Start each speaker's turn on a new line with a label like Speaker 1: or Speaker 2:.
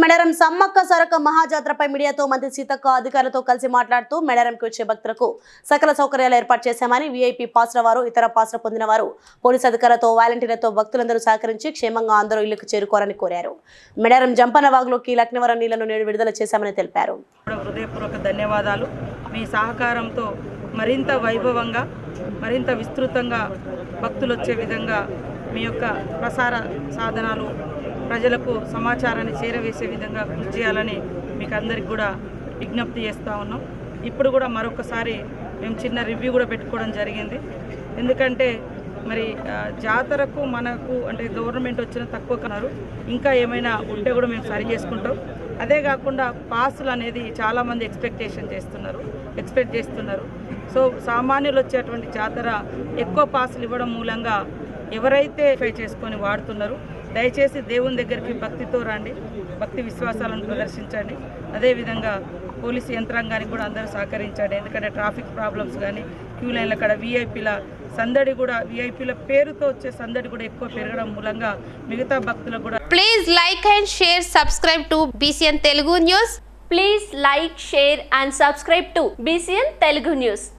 Speaker 1: మెడరం సమ్మక్క సరక మహాజాత్రపై మీడియాతో మంత్రి సీతక్క అధికారులతో కలిసి మాట్లాడుతూ మెడరంకి వచ్చే భక్తులకు సకల సౌకర్యాలు ఏర్పాటు చేశామని వీఐపీ పాసుల వారు ఇతర పాసులు పొందిన వారు పోలీసు అధికారులతో వాలంటీర్లతో భక్తులందరూ సహకరించి క్షేమంగా అందరూ ఇళ్ళకు చేరుకోవాలని కోరారు. మెడరం జంపనవాగులోకి లక్నవరం నీళ్ళను నేడు విడుదల చేశామని తెలిపారు.
Speaker 2: హృదయపూర్వక ధన్యవాదాలు. మీ సహకారంతో మరింత వైభవంగా మరింత విస్తృతంగా భక్తులు వచ్చే విధంగా మీ యొక్క ప్రసార సాధనాలు ప్రజలకు సమాచారాన్ని చేరవేసే విధంగా కృషి చేయాలని మీకు అందరికి కూడా విజ్ఞప్తి చేస్తూ ఉన్నాం. ఇప్పుడు కూడా మరొకసారి మేము చిన్న రివ్యూ కూడా పెట్టుకోవడం జరిగింది. ఎందుకంటే మరి జాతరకు మనకు అంటే గవర్నమెంట్ వచ్చిన తక్కువ కన్నారు ఇంకా ఏమైనా ఉంటే కూడా మేము సరి చేసుకుంటాం. అదే కాకుండా పాసులు అనేది చాలామంది ఎక్స్పెక్టేషన్ చేస్తున్నారు ఎక్స్పెక్ట్ చేస్తున్నారు. సో సామాన్యులు వచ్చేటువంటి జాతర ఎక్కువ పాసులు ఇవ్వడం మూలంగా ఎవరైతే ఫై చేసుకొని వాడుతున్నారు దయచేసి దేవుని దగ్గరికి భక్తితో రండి. భక్తి విశ్వాసాలను ప్రదర్శించండి అదేవిధంగా పోలీసు యంత్రాంగానికి కూడా అందరూ సహకరించండి. ఎందుకంటే ట్రాఫిక్ ప్రాబ్లమ్స్ కానీ క్యూ లైన్ల కాడ వీఐపీల సందడి కూడా వీఐపీల పేరుతో వచ్చే సందడి కూడా ఎక్కువ పెరగడం మూలంగా మిగతా భక్తులకు కూడా
Speaker 3: please like and share subscribe to BCN Telugu news
Speaker 4: please like share and subscribe to BCN Telugu news